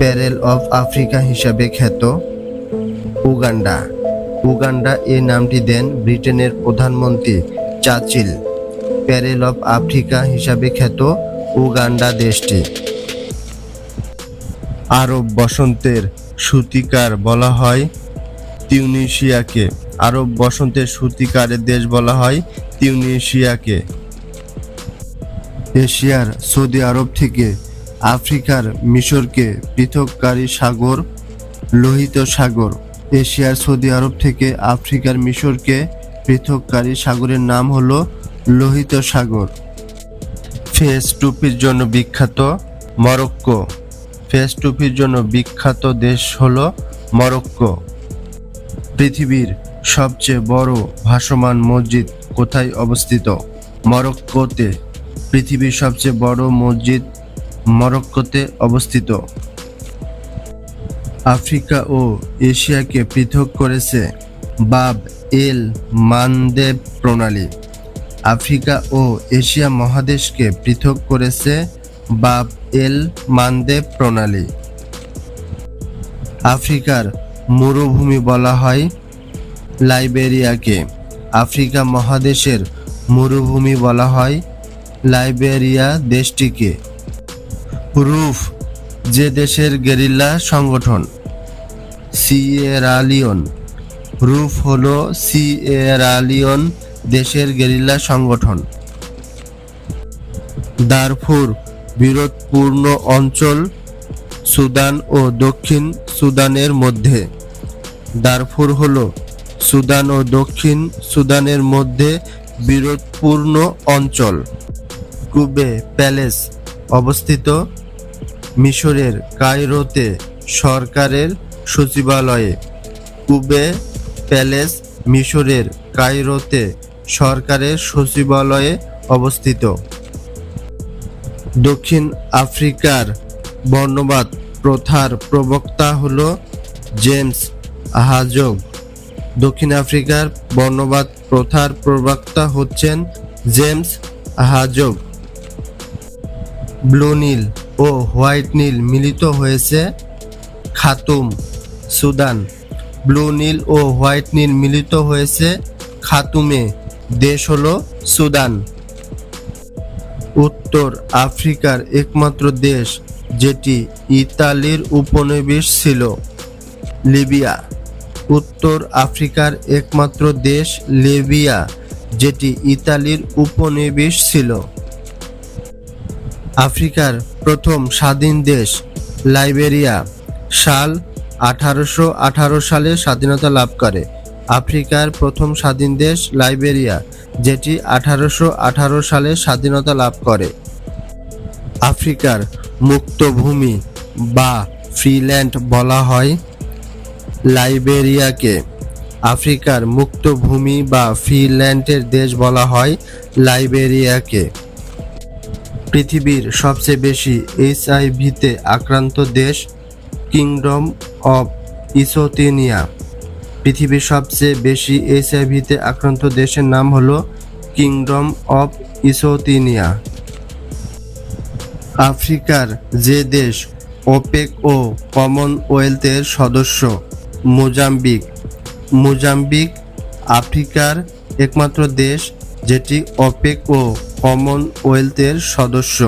প্যারেল of Africa হিসাবে খ্যাত Uganda. Uganda এই নামটি দেন ব্রিটেনের প্রধানমন্ত্রী চাচিল প্যারেল অফ আফ্রিকা হিসাবে খ্যাত উগান্ডা দেশটি। আরব বসন্তের সূতিকার বলা হয় তিউনিশিয়াকে। আরব বসন্তের সূতিকারের দেশ বলা হয় তিউনিশিয়াকে। এশিয়ার সৌদি আরব থেকে আফ্রিকার মিশরকে পৃথককারী সাগর, লোহিত সাগর। এশিয়ার সৌদি আরব থেকে আফ্রিকার মিশরকে পৃথককারী সাগরের নাম হলো লোহিত সাগর। ফেস টুপির জন্য বিখ্যাত মরক্কো। ফেস টুপির জন্য বিখ্যাত দেশ হলো মরক্কো। পৃথিবীর সবচেয়ে বড় ভাসমান মসজিদ কোথায় অবস্থিত? মরক্কোতে পৃথিবীর সবচেয়ে বড় মসজিদ মরক্কোতে অবস্থিত। আফ্রিকা ও এশিয়াকে পৃথক করেছে বাব এল মানদেব প্রণালী। আফ্রিকা ও এশিয়া মহাদেশকে পৃথক করেছে বাব এল মানদেব প্রণালী। আফ্রিকার মরুভূমি বলা হয় লাইবেরিয়াকে। আফ্রিকা মহাদেশের মরুভূমি বলা হয় লাইবেরিয়া দেশটিকে। রুফ, যে দেশের গেরিল্লা সংগঠন, সিয়েরালিয়ন। রুফ হলো সিয়েরালিয়ন দেশের গেরিল্লা সংগঠন। দারফুর, বিরোধপূর্ণ অঞ্চল, সুদান ও দক্ষিণ সুদানের মধ্যে। দারফুর হলো সুদান ও দক্ষিণ সুদানের মধ্যে বিরোধপূর্ণ অঞ্চল। কুবে প্যালেস অবস্থিত মিশরের কায়রোতে সরকারের সচিবালয়ে কুবে প্যালেস মিশরের কায়রোতে সরকারের সচিবালয়ে অবস্থিত। দক্ষিণ আফ্রিকার বর্ণবাদ প্রথার প্রবক্তা হল জেমস হাজগ দক্ষিণ আফ্রিকার বর্ণবাদ প্রথার প্রবক্তা হচ্ছেন জেমস হাজগ ব্লু নীল ও হোয়াইট নীল মিলিত হয়েছে খাতুম, সুদান। ব্লু নীল ও হোয়াইট নীল মিলিত হয়েছে খাতুমে, দেশ হলো সুদান। উত্তর আফ্রিকার একমাত্র দেশ যেটি ইতালির উপনিবেশ ছিল, লিবিয়া। উত্তর আফ্রিকার একমাত্র দেশ লিবিয়া যেটি ইতালির উপনিবেশ ছিল। আফ্রিকার প্রথম স্বাধীন দেশ লাইবেরিয়া সাল আঠারোশো আঠারো সালে স্বাধীনতা লাভ করে। আফ্রিকার প্রথম স্বাধীন দেশ লাইবেরিয়া, যেটি আঠারোশো আঠারো সালে স্বাধীনতা লাভ করে। আফ্রিকার মুক্ত ভূমি বা ফ্রিল্যান্ড বলা হয় লাইবেরিয়াকে। আফ্রিকার মুক্ত ভূমি বা ফ্রিল্যান্ডের দেশ বলা হয় লাইবেরিয়াকে। পৃথিবীর সবচেয়ে বেশি এইচআইভিতে আক্রান্ত দেশ কিংডম অব ইসোতেনিয়া পৃথিবীর সবচেয়ে বেশি এইচআইভিতে আক্রান্ত দেশের নাম হলো কিংডম অব ইসোতিনিয়া আফ্রিকার যে দেশ ওপেক ও কমনওয়েলথের সদস্য মোজাম্বিক। মোজাম্বিক আফ্রিকার একমাত্র দেশ যেটি ওপেক ও কমনওয়েলথের সদস্য।